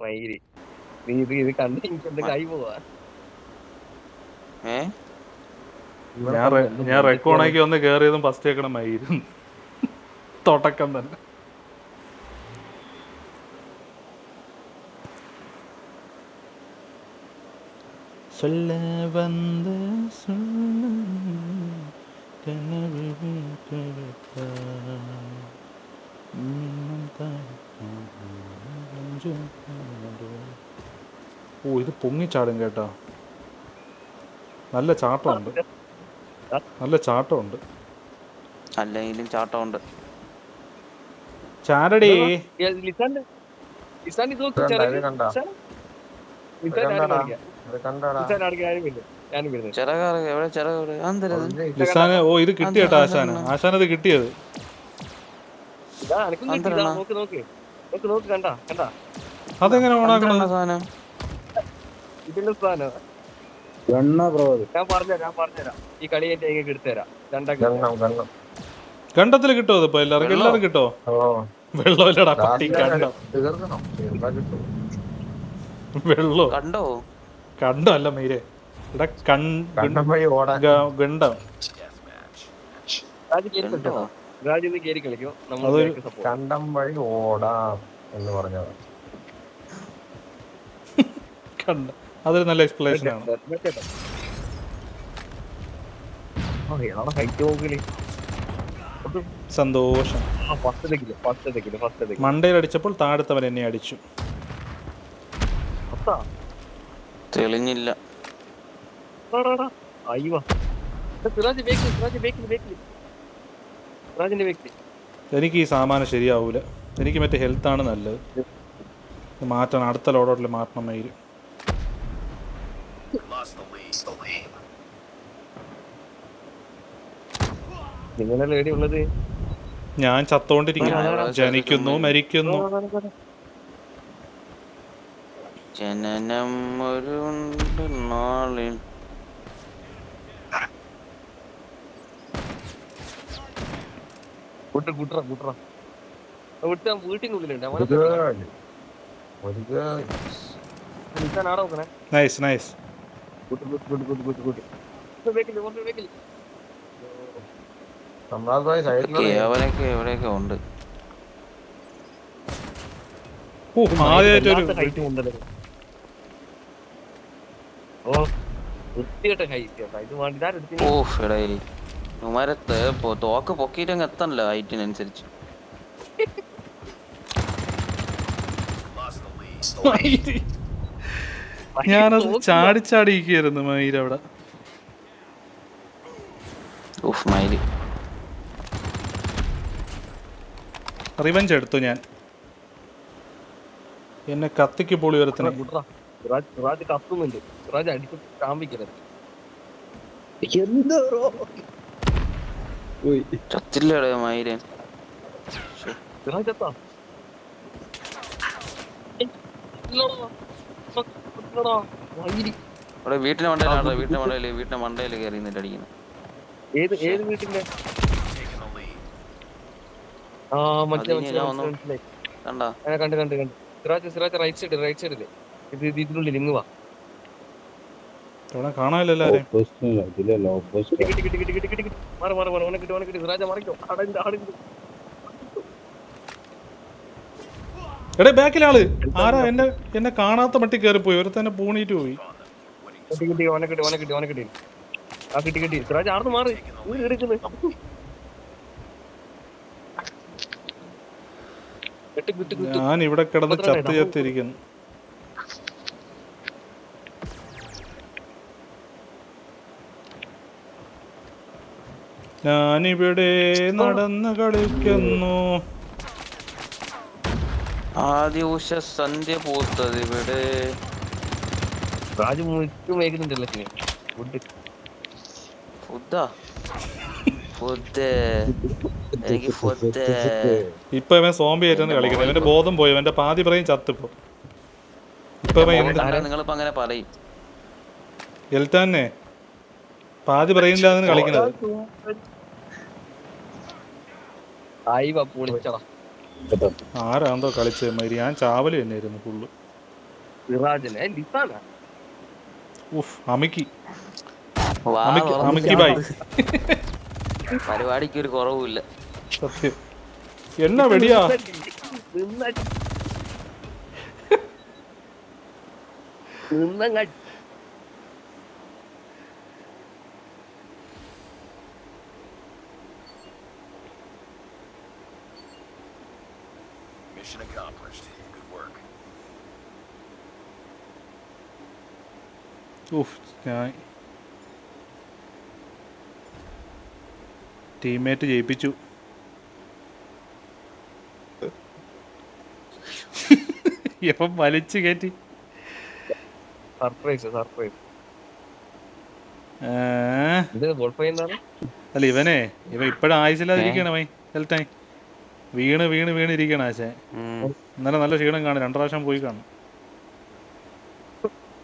മയില് നീ ഇത് ഇത് കണ്ട് എനിക്ക് എന്റെ കൈ പോവാ ഏ ഞാൻ റെ- ഞാൻ റെക്കോണേക്ക് വന്ന് കേറിയതും ഫസ്റ്റ് കേൾക്കണം മയിലും തുടക്കം തന്നെ சொல்ல வந்த சொல்ல கனவு வீட்டெடுத்தாய். ഓ ഇത് പൊങ്ങിച്ചാടും കേട്ടോ. നല്ല ചാട്ടമുണ്ട്. നല്ല ചാട്ടമുണ്ട്. അല്ലെങ്കിലും ചാട്ടമുണ്ട്. ചാടടി. ഓ ഇത് കിട്ടിയട്ടോ ആശാന. ആശാനത് കിട്ടിയത്. ഇതാ, അനക്കും കിട്ടി. നോക്ക് നോക്ക്. നോക്ക് നോക്ക് കണ്ട കണ്ട. അതെങ്ങനെ ഓണാക്കണം സാധനം? ഇതിന്റെ സാധനം. കണ്ടത്തിൽ ബ്രോ അത് ഞാൻ പറഞ്ഞുതരാം ഞാൻ പറഞ്ഞുതരാം. ഈ കളി എന്റെ എനിക്ക് എടുത്തുതരാം. രണ്ടാക്കി ഗണ്ണം ഗണ്ണം കണ്ടത്തിൽ കിട്ടോ ഇതിപ്പോ എല്ലാവർക്കും? എല്ലാവരും കിട്ടോ വെള്ളമില്ലടാ പട്ടി കണ്ടോ? വെള്ളോ കണ്ടോ? കണ്ടോ അല്ല മീരെ. ഇവിടെ കണ്ടം ഗണ്ടം. കണ്ടോ കളിക്കോ. നമ്മൾ വഴി ഓടാം എന്ന് പറഞ്ഞത്. കണ്ട. അതൊരു നല്ല എക്സ്പ്ലനേഷൻ ആണ്. സന്തോഷം. മണ്ടയിൽ അടിച്ചപ്പോൾ താഴത്തവൻ എന്നെ അടിച്ചു. തെളിഞ്ഞില്ല. അയ്യോ. സിറാജ് ബേക്കിൽ സിറാജ് ബേക്കിൽ ബേക്കിൽ എനിക്ക് ഈ സാമാനം ശരിയാവൂല. എനിക്ക് മറ്റേ ഹെൽത്ത് ആണ് നല്ലത്. മാറ്റണം. അടുത്ത ലോഡോട്ടിൽ മാറ്റണം മയിൽ ഞാൻ ചത്തോണ്ടിരിക്കുന്നു. ജനിക്കുന്നു മരിക്കുന്നു. ജനനം ഒരു നാളിൽ കൂട്ട കൂട്ടറ കൂട്ടറ വീട്ടിനുള്ളിലുണ്ട് അവനെ ഒരു girl. നിൽക്കാൻ ആടെ നോക്കണേ. നൈസ് നൈസ് കൂട്ട് കൂട്ട് കൂട്ട് കൂട്ട് കൂട്ട് കൂട്ട് അവരൊക്കെ എവിടെയൊക്കെ ഉണ്ട്. ഓ ആദ്യമായിട്ടൊരു ഹൈറ്റ് ഉണ്ടല്ലോ. ഓ വൃത്തികെട്ട ഹൈറ്റ് ഇത് വേണ്ടി ഇതാരും തോക്ക് പൊക്കിട്ട് അങ്ങ് ഉമാരത്ത് തോക്ക് പൊക്കിയിട്ടങ്ങ് എത്തണല്ലോ ഹൈറ്റിനനുസരിച്ച്. ചാടി ചാടി ചാടിച്ചാടിയിരിക്കുന്നു മയിൽ അവിടെ. ഉഫ് മയിൽ റിവഞ്ച് എടുത്തു ഞാൻ. എന്നെ കത്തിക്ക് പൊളി വരുത്തണം കത്തുന്നുണ്ട്. അടിച്ച് കാമ്പിക്കരുത് എന്താ പോയി ചത്തില്ലടേ മയിൽ സിറാജ് എത്താ ഇല്ലടാ. ഇല്ലടാ. വൈരി. ഇവിടെ വീട്ടിന്റെ മണ്ടയിലാണോ വീട്ടിന്റെ മണ്ടയിൽ വീട്ടിന്റെ മണ്ടയിൽ കയറി നിന്നിട്ട് അടിക്കുന്നു ഏത് ഏത് വീട്ടിന്റെ ആ മനസ്സിലായി കണ്ടാ കണ്ട് കണ്ട് Siraj Siraj right side right സൈഡിൽ ഇത് ഇത് ഇതിനുള്ളിൽ ഇങ്ങ് വാ കിട്ടി കിട്ടി കിട്ടി കിട്ടി കിട്ടി മാറി മാറി മാറി. ഓനെ കിട്ടി ഓനെ കിട്ടി. സിറാജ് മറിക്കോ. അടണ്ട് അടണ്ട് എടേ ബാക്കിലെ ആൾ ആരാ എന്നെ എന്നെ കാണാത്ത മട്ടി കയറിപ്പോയി ഒരുത്തന്നെ പൂണിയിട്ട് പോയി. കിട്ടി കിട്ടി ഓനെ കിട്ടി ഓനെ കിട്ടി ഓനെ കിട്ടി. ആ കിട്ടി കിട്ടി. സിറാജ് ആർന്ന് മാറി. ഊരി എടുക്കുന്നു ഞാൻ ഇവിടെ കിടന്ന് ചത്ത് ചത്തിരിക്കുന്നു. ഞാനിവിടെ നടന്ന് കളിക്കുന്നു. ആദ്യ ഉഷ സന്ധ്യ പൂത്തത് ഇവിടെ. വേഗുന്നുണ്ടല്ലോ ഫുഡ്. ഇപ്പൊ ഇവൻ സോംബി ആയിട്ടാണ് കളിക്കുന്നത്. ഇവന്റെ ബോധം പോയി. ഇവന്റെ പാതി പറയും ചത്തിപ്പോ ഇപ്പൊ നിങ്ങളിപ്പോ അങ്ങനെ പറയും. എൽത്താന്നെ പാതി പറയുന്നില്ല കളിക്കുന്നത്. ആരാന്തോ കളിച്ച മരി. ഞാൻ ചാവൽ തന്നെയായിരുന്നു ഫുള്ള് ഉഫ് അമിക്കി. വാ അമിക്കി തുറന്ന് ബായ് പരിപാടിക്ക് ഒരു കുറവുമില്ല. സത്യം. എന്നാ വെടിയാ? നിന്നടി. ഞാൻ ടീമേറ്റ് ജയിപ്പിച്ചു. എപ്പം വലിച്ചു കയറ്റി. Surprise surprise. അല്ല ഇവനെ. ഇവ ഇപ്പഴും മൈ ഹെൽത്തായി വീണ് വീണ് വീണ് ഇരിക്കണ ആശേ. ഇന്നലെ നല്ല ക്ഷീണം കാണും. രണ്ടു പ്രാവശ്യം പോയി കാണും.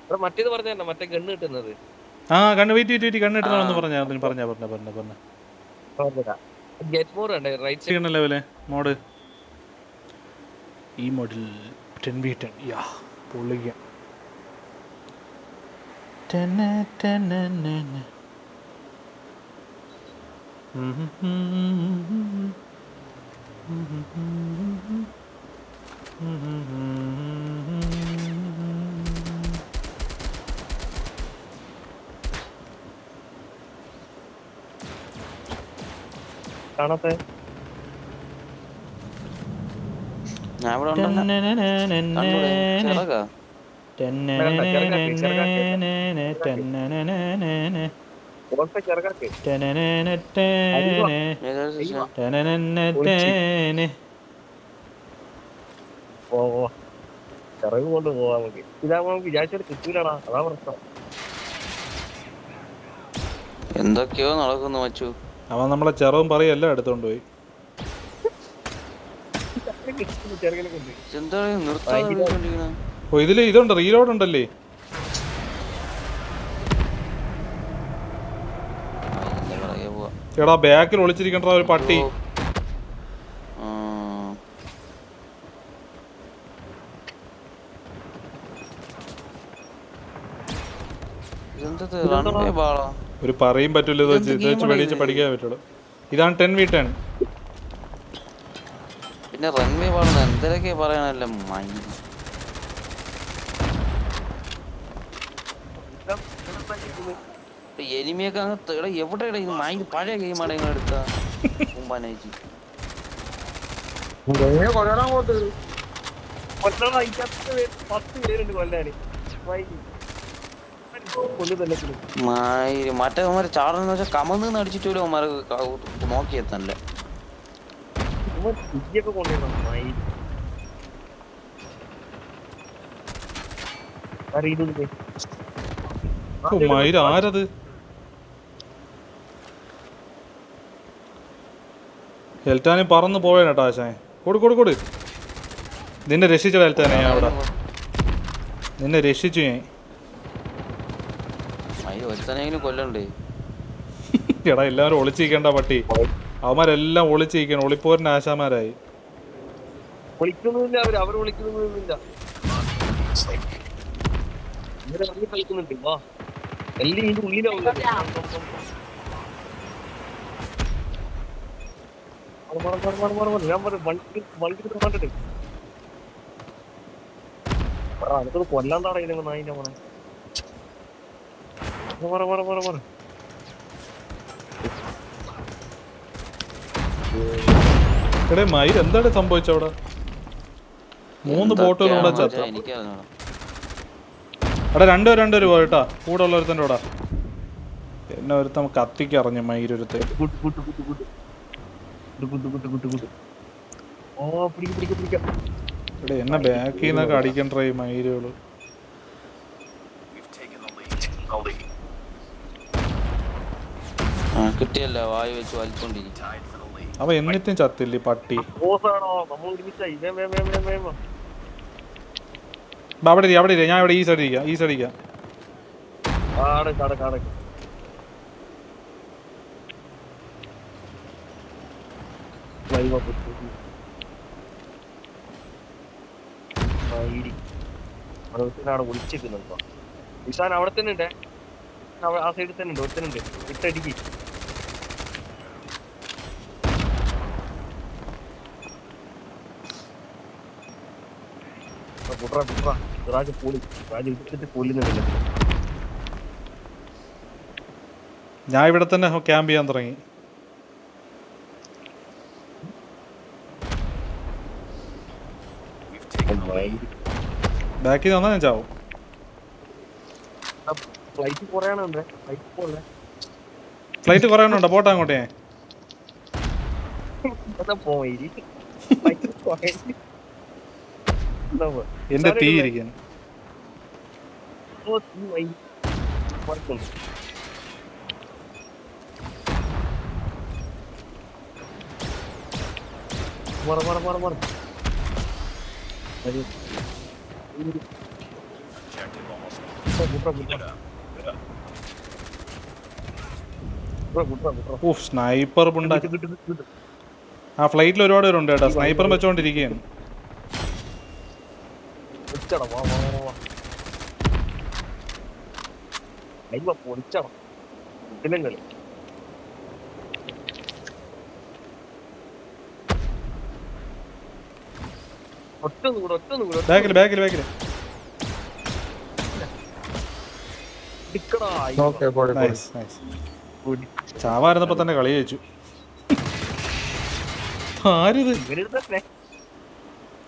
മറ്റേത് പറഞ്ഞ മറ്റേ ഗണ്ണ് കിട്ടുന്നത് ആ കണ്ണ് വെയിറ്റ് വെയിറ്റ് വെയിറ്റ് കണ്ണിട്ടാണെന്ന് ആ. പറഞ്ഞ പറഞ്ഞ പറഞ്ഞ പറഞ്ഞ പറഞ്ഞ ഗെറ്റ് മോർ ഉണ്ട് റൈറ്റ് സൈഡ് ലെവലെ മോഡ് ഈ മോഡിൽ ടെൻ ബി ടെൻ യാ പൊള്ളിക്കാം ടെന്ന ടെന്ന നെന്ന. ഉം കാണാത്തെ ഞാൻ ഇവിടെ ഉണ്ടല്ലോ കണ്ടൂടെ ചിറകാ ഗോൾഫ് ചെറുക്കാക്ക് ഏകദേശം ഓ ഓ ചിറക് കൊണ്ട് പോവാ നമുക്ക് ഇതാകുമ്പോ നമുക്ക് വിചാരിച്ചത് കിട്ടൂലടാ അതാ പ്രശ്നം എന്തൊക്കെയോ നടക്കുന്നു മച്ചു അവൻ നമ്മളെ ചെറവും പറയല്ല എടുത്തോണ്ട് പോയി. ഓ ഇതിൽ ഇതുണ്ട് റീലോഡ് ഉണ്ടല്ലേ? എടാ ബാക്കിൽ ഒളിച്ചിരിക്കണ്ട ഒരു പട്ടി. ഇതെന്താ റൺവേ ബാളാ ഒരു പറയും പറ്റൂല വെച്ച് പഠിക്കാൻ പറ്റുള്ളൂ. ഇതാണ് ടെൻ വി ടെൻ. പിന്നെ റൺവേ പാടുന്ന എന്തൊക്കെ പറയാനല്ലോ മൈൻഡ് എനിമിയൊക്കെ അങ്ങ് എവിടെ ഇത്? മൈൻഡ് പഴയ ഗെയിമാണ് നിങ്ങൾ എടുത്ത കുമ്പാനേജി കൊല്ലാൻ പത്ത് പേരുണ്ട് കൊല്ലാന്. മറ്റേ അവന്മാര് ചാടുന്ന വെച്ചാൽ കമന്ന് അടിച്ചിട്ട് പോലും അവന്മാരെ നോക്കിയെത്തല്ല മയിര്. ആരത്? പറന്ന് ആശാൻ കൊടു കൊടു കൊടു. നിന്നെ രക്ഷിച്ചടാ ഹെൽറ്റാനെ ഞാൻ അവിടെ. നിന്നെ രക്ഷിച്ചു ഞാൻ. ഒരുത്തനെങ്കിലും കൊല്ലണ്ടേ? എടാ എല്ലാവരും ഒളിച്ചിരിക്കണ്ട പട്ടി. അവന്മാരെല്ലാം ഒളിച്ചിരിക്കണം ഒളിപ്പോരൻ ആശാമാരായി വിളിക്കുന്നില്ല അവർ അവർ കളിക്കുന്നുണ്ട് വാ. എല്ലാം ഇതിന്റെ. ഞാൻ പറഞ്ഞു വണ്ടി വണ്ടി കണ്ടിട്ട് ഇതിനെ നായിന്റെ മോനെ പറ പറ പറ പറ എടേ മയിൽ എന്താണ് സംഭവിച്ച അവിടെ? മൂന്ന് ബോട്ടുകൾ കൂടെ ചത്ത. അവിടെ രണ്ടോ രണ്ടോ രൂപ കേട്ടാ. കൂടെ ഉള്ളൊരുത്തന്റെ കൂടെ. എന്നെ ഒരുത്തം കത്തിക്കറിഞ്ഞു മയിലൊരുത്തെ എടേ എന്നെ ബാക്കിൽ നിന്നൊക്കെ അടിക്കണ്ടേ ഈ മയിലുകൾ? I'll leave. കിട്ടിയല്ല വായു വെച്ച് വലിച്ചോണ്ടിരിക്കും അവ എന്നിട്ടും ചത്തില്ലേ പട്ടി? അവിടെ അവിടെ ഞാൻ ഇവിടെ ഈ സൈഡ് ഇരിക്കാം ഈ സൈഡ് ഇരിക്കാം. അവിടെ തന്നെ ഉണ്ട്. ആ സൈഡിൽ തന്നെ ഉണ്ട് ഒരുത്തനുണ്ട്. ഇട്ടടിക്ക് ആ, പുട്രാ പുട്രാ സിറാജ് പോളി. സിറാജ് ഇട്ടിട്ട് കൊല്ലുന്നുണ്ടല്ലോ ഞാൻ ഇവിടെ തന്നെ ക്യാമ്പ് ചെയ്യാൻ തുടങ്ങി. ബാക്കിൽ വന്നാൽ ഞാൻ ചാവും. ഫ്ലൈറ്റ് കുറയാണുണ്ടേ ഫ്ലൈറ്റ് പോലെ ഫ്ലൈറ്റ് കുറേ എണ്ണം ഉണ്ടോ? പോട്ടെ അങ്ങോട്ടേ പോയി ഫ്ലൈറ്റ് കുറയാൻ എന്താ പോ- എന്റെ. തീ ഇരിക്കുന്നു. മാറ്, മാറ്, മാറ്, മാറ്. സ്നൈപ്പർ. ആ ഫ്ലൈറ്റിൽ ഒരുപാട് പേരുണ്ട് കേട്ടോ സ്നൈപ്പർ വെച്ചോണ്ടിരിക്കുകയാണ് പൊളിച്ചടാ, വാ, വാ, വാ, വാ. അയ്യോ, പൊളിച്ചടാ. ഇതിലും കളി. ഒറ്റൊന്നും കൂടെ ഒറ്റൊന്നും കൂടെ. ബാക്കിൽ ബാക്കിൽ ബാക്കിൽ. ചാവായിരുന്നപ്പോ തന്നെ കളി ജയിച്ചു. ആരിത്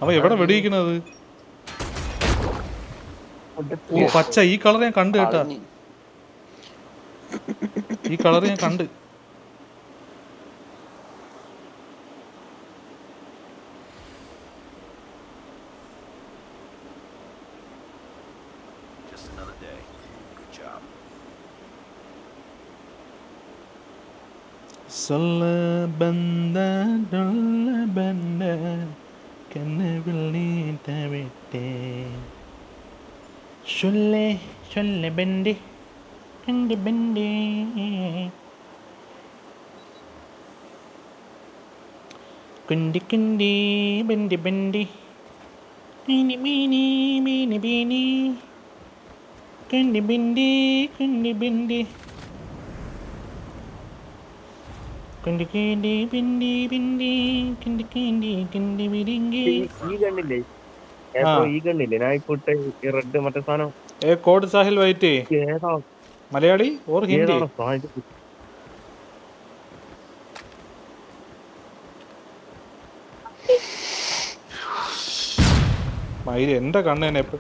അവ എവിടെ വെടിയിക്കുന്നത് ഓ പച്ച ഈ കളർ ഞാൻ കണ്ടു കേട്ടാ കളഞ്ഞ്. ഈ കളർ ഞാൻ കണ്ട് just another day. Good job. சொல்ல பந்த சொல்ல பந்த கனவில் நீட்ட விட்டேன் ചൊല്ലേ ചൊല്ലെ ബെൻഡി ബെൻഡി ബെൻഡി. കുണ്ടി കുണ്ടി ബെൻഡി ബെൻഡി. മീനി മീനി മീനി ബീനി. കുണ്ടി ബിണ്ടി കുണ്ടി ബിണ്ടി കിണ്ടി കിണ്ടി ബിണ്ടി ബിണ്ടി കിണ്ടി കിണ്ടി കിണ്ടി വിരിങ്കി ഈ കണ്ടില്ലേ ഈ കണ്ണില്ലേ ഞാൻ ഇപ്പൊ ഇട്ട ഈ റെഡ് മറ്റേ സാധനം. A code Sahil white. Malayali or Hindi? മൈര് മയിൽ എന്റെ കണ്ണ് തന്നെ എപ്പോ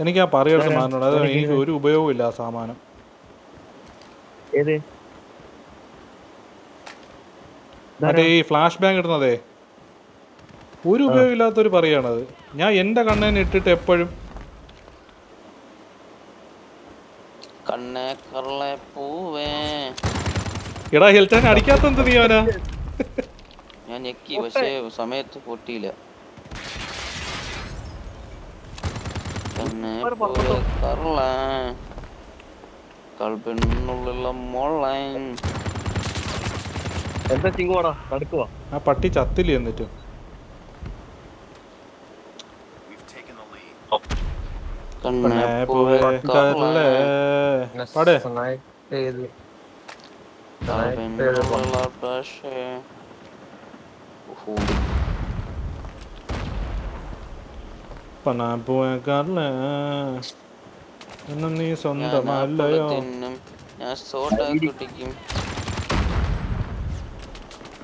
എനിക്ക് ആ പറയെടുത്ത് ആരാ? അത് എനിക്ക് ഒരു ഉപയോഗമില്ല ആ സാമാനം. ഏത്? മറ്റേ ഈ ഫ്ലാഷ് ബാങ്ക് ഇടുന്നതേ. ഒരു ഉപയോഗമില്ലാത്തൊരു പറയാണത് ഞാൻ എന്റെ കണ്ണേനെ ഇട്ടിട്ട് എപ്പോഴും എടാ ഹെൽത്താൻ അടിക്കാത്തെന്ത് നീ അവനാ ഞാൻ ഞെക്കി പക്ഷേ സമയത്ത് പൊട്ടിയില്ല. കണ്ണേ ഒരു പൂവേ കറള കൽപ്പിനുള്ളിലുള്ള മോളെ എന്താ ചിങ്ങുവാടാ ആ പട്ടി ചത്തില്ല എന്നിട്ട്? taken the lead. ഞാൻ പാടേ സ്നൈപ്പ് ചെയ്ത് സ്നൈപ്പ് ചെയ്ത് കൽപ്പിനുള്ളിലുള്ള പക്ഷേ ഊഹ്. പണാപ്പൂക്കാറില്ല എന്നും നീ ഞാൻ സ്വന്തമല്ലയോ ആപ്പിൾ തിന്നും ഞാൻ സോഡ കുടിക്കും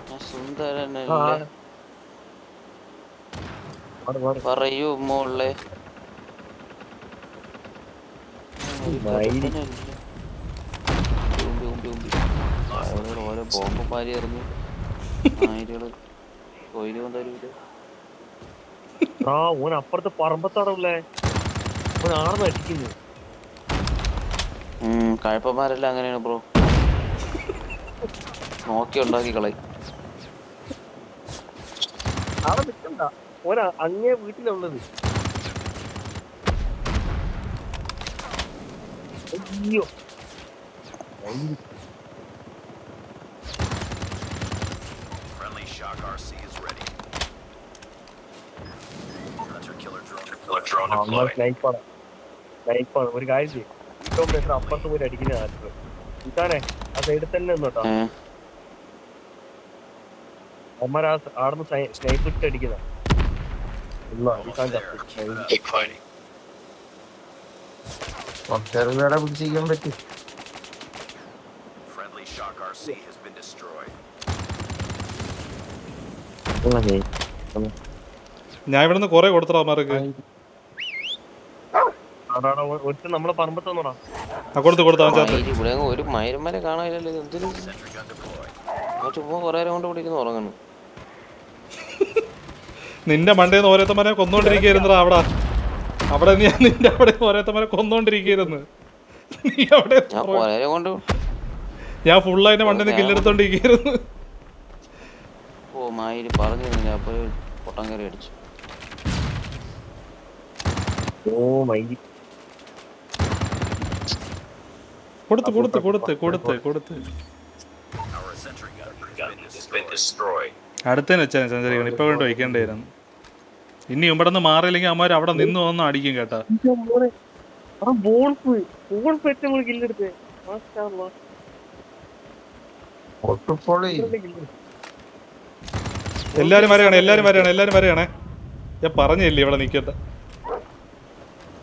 ഞാൻ സുന്ദരനല്ലേ മാറ്, മാറ്. പറയൂ മോളെ. ഓരോ പാരി എറിഞ്ഞു കൊയിലും ആ ഓൻ അപ്പുറത്തെ പറമ്പത്താടല്ലേ ഓൻ ആർന്ന് അടിക്കുന്നു ഉം കഴപ്പന്മാരെല്ലാം അങ്ങനെയാണ് ബ്രോ. നോക്കി ഉണ്ടാക്കി കളയും. അങ്ങേ വീട്ടിലുള്ളത്. അയ്യോ. ഒരു കാര്യം ചെയ്യും. ഏറ്റവും അപ്പുറത്ത് പോയി അടിക്കുന്ന ആർക്കും. ആ സൈഡിൽ തന്നെ നിന്നോട്ടോ. അമ്മ ആടുന്ന് സ്നൈപ്പ് ഇട്ട് പിടിച്ചിരിക്കാൻ പറ്റി. Has been destroyed. ഞാൻ ഇവിടുന്ന് കുറെ കൊടുത്തടാ അവന്മാർക്ക്. കൊടുത്തു കൊടുത്തു അവൻ അങ്ങ് ഒരു മയന്മാരെ കാണാനില്ലല്ലോ എന്തിനു? ചുമ്മാ കൊറേ നേരം കൊണ്ട് ഇവിടെ ഇരുന്ന് ഉറങ്ങണം നിന്റെ മണ്ടേന്ന് ഓരോത്തമാരെ കൊന്നോണ്ടിരിക്കുകയായിരുന്നടാ അവിടെ. അവിടെ നീ നിന്റെ അവിടെ ഓരോത്തമാരെ കൊന്നോണ്ടിരിക്കുന്നു നീ അവിടെ ഞാൻ കുറെ നേരം കൊണ്ട് ഞാൻ ഫുള്ള് അതിന്റെ മണ്ടേന്ന് കില്ലെടുത്തോണ്ടിരിക്കുന്നു ഓ മയിൽ പറഞ്ഞു തന്നില്ല അപ്പൊ പൊട്ടം കയറി അടിച്ചു. ഓ മൈ കൊടുത്ത് കൊടുത്ത് കൊടുത്ത് കൊടുത്ത്. കൊടുത്ത്. Our sentry gun has been destroyed. അടുത്തതിന് വെച്ചാൽ സഞ്ചരിക്കണം ഇപ്പൊ കൊണ്ട് വയ്ക്കേണ്ടായിരുന്നു ഇനി ഇവിടെ നിന്ന് മാറിയില്ലെങ്കിൽ അമ്മമാർ അവിടെ നിന്ന് വന്ന് അടിക്കും കേട്ടാ. എല്ലാരും വരെയാണ് എല്ലാരും വരെയാണ് എല്ലാരും വരെയാണേ ഞാൻ പറഞ്ഞില്ലേ ഇവിടെ നിക്കട്ടെ.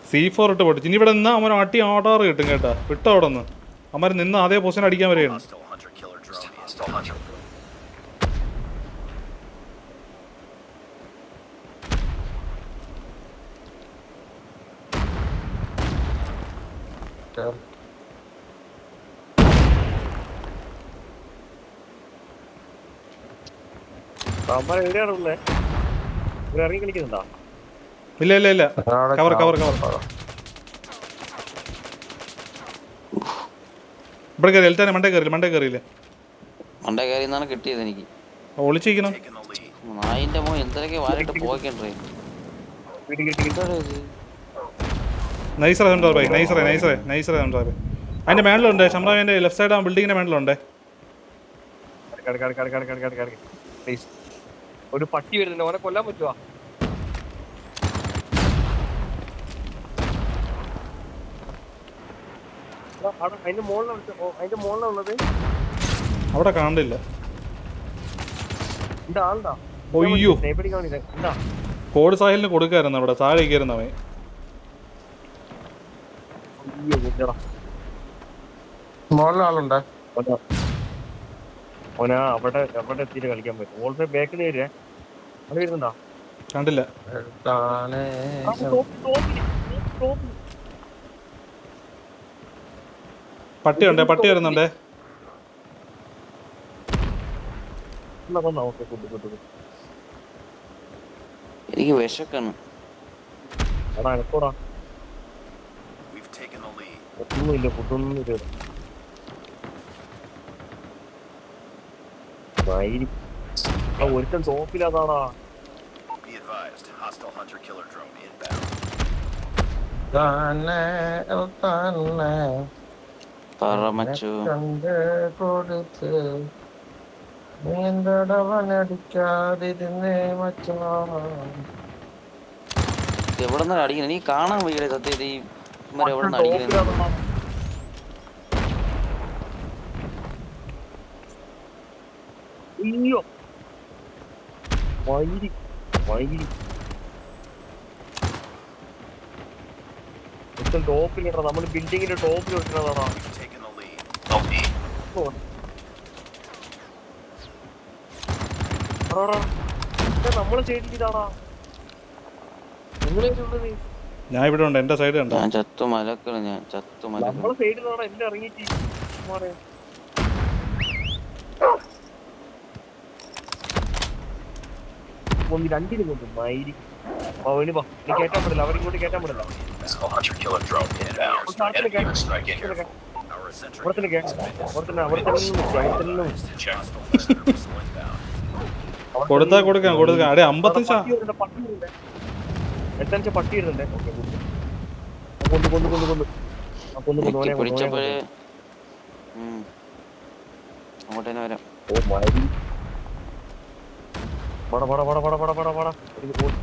സി ഫോർ ഇട്ട് പൊട്ടിച്ച്. ഇനി ഇവിടെ നിന്ന് അമ്മ അട്ടി ആടാറ് കിട്ടും കേട്ടാ. വിട്ടോ അവിടെ നിന്ന് അമ്മമാർ നിന്ന് അതേ പൊസിഷൻ അടിക്കാൻ വരെയാണ് Hostile hunter killer drone. Hostile hunter. അമ്മ എവിടെയാണ് ഉള്ളേ ഇവിടെ ഇറങ്ങി കളിക്കുന്നുണ്ടോ? ഇല്ല ഇല്ല ഇല്ല. Cover cover cover. ഇവിടെ കയറി എൽറ്റാനെ മണ്ടേ കയറില്ല മണ്ടേ കയറിയില്ലേ? മണ്ടേ കയറി എന്നാണ് കിട്ടിയത് എനിക്ക്. ഒളിച്ചിരിക്കണം. നായിന്റെ മോൻ എന്തൊക്കെ വാലിട്ട് കിട്ടി നൈസറേ ഉണ്ടോ ബൈ നൈസറേ നൈസറേ നൈസറേ അതിന്റെ മേളിലുണ്ട് ഷംറാവിന്റെ ലെഫ്റ്റ് സൈഡ് ആ ബിൽഡിങ്ങിന്റെ മേളിലുണ്ട്. ഒരു പട്ടി വരുന്നുണ്ട്. ഓനെ കൊല്ലാൻ പറ്റുവാ? അതിന്റെ മുകളിലാണ് അതിന്റെ മുകളിലുള്ളത് അവിടെ കാണില്ല ഒയ്യോ കോഡ് സാഹിലിന് കൊടുക്കായിരുന്നു അവിടെ. താഴെ കയറുന്ന അവൻ. അവനാ അവിടെ അവിടെ എത്തിയിട്ട് കളിക്കാൻ പറ്റും ഓൾറെഡി ബാക്കിൽ വരിക. അവിടെ വരുന്നുണ്ടോ? കണ്ടില്ല. പട്ടി ഉണ്ടേ? പട്ടി വരുന്നുണ്ടേ. എനിക്ക് വിശക്കാണ്. എടാ എനക്കോടാ. ഒന്നുമില്ല ഫുഡൊന്നും ഇല്ല മയിരി ആ ഒരുത്തൻ ടോപ്പിലതാടാ Be advised. Hostile hunter killer drone inbound. തന്നെ തന്നെ. പറമച്ചു. കണ്ട് കൊടുത്ത് നീന്തടവനടിക്കാതിരുന്നേ മച്ചാ എവിടെ നിന്നാണ് അടിക്കുന്നത് നീ കാണാൻ വയ്യ സത്യം ഈ ഇവന്മാര് എവിടെ നിന്ന് അടിക്കുന്നത് അയ്യോ വൈരി മയിരി ഒരുത്തൻ ടോപ്പിലിടണം നമ്മൾ ബിൽഡിങ്ങിന്റെ ടോപ്പിൽ lead. നമ്മളെ സൈഡിൽ ഇതാടാ നിങ്ങളെ ഞാൻ ഇവിടെ ഉണ്ട് എന്റെ സൈഡ് കണ്ടോ ഞാൻ ചത്തു മലക്കണം ഞാൻ ചത്തു മലക്കണം നമ്മളെ സൈഡിലാണ് എല്ലാം ഇറങ്ങിയിട്ട്. ഒന്ന് രണ്ടിന് കൊണ്ട് മയിരി അവന് വാ. നീ കേറ്റാൻ പറ്റില്ല. കേറ്റാൻ കൊടുത്താ കൊടുക്കാം കൊടുക്കാം. അടേ അമ്പത്തി. എട്ടഞ്ച് പട്ടി അങ്ങോട്ടേനെ ഓ ഓനെ പിടിച്ചപ്പോഴേ കൊണ്ടു. ഉം. അങ്ങോട്ട് തന്നെ വരാം ഓ മരി പട പട പട പട പട പട പട. കൂടി.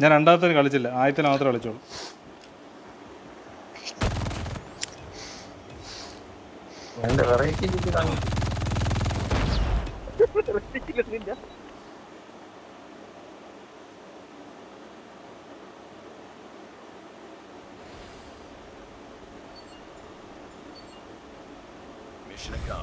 ഞാൻ രണ്ടാമത്തെ കളിച്ചില്ല. ആദ്യത്തിന് മാത്രമേ കളിച്ചോളൂ എന്റെ വെറൈറ്റി Mission accomplished.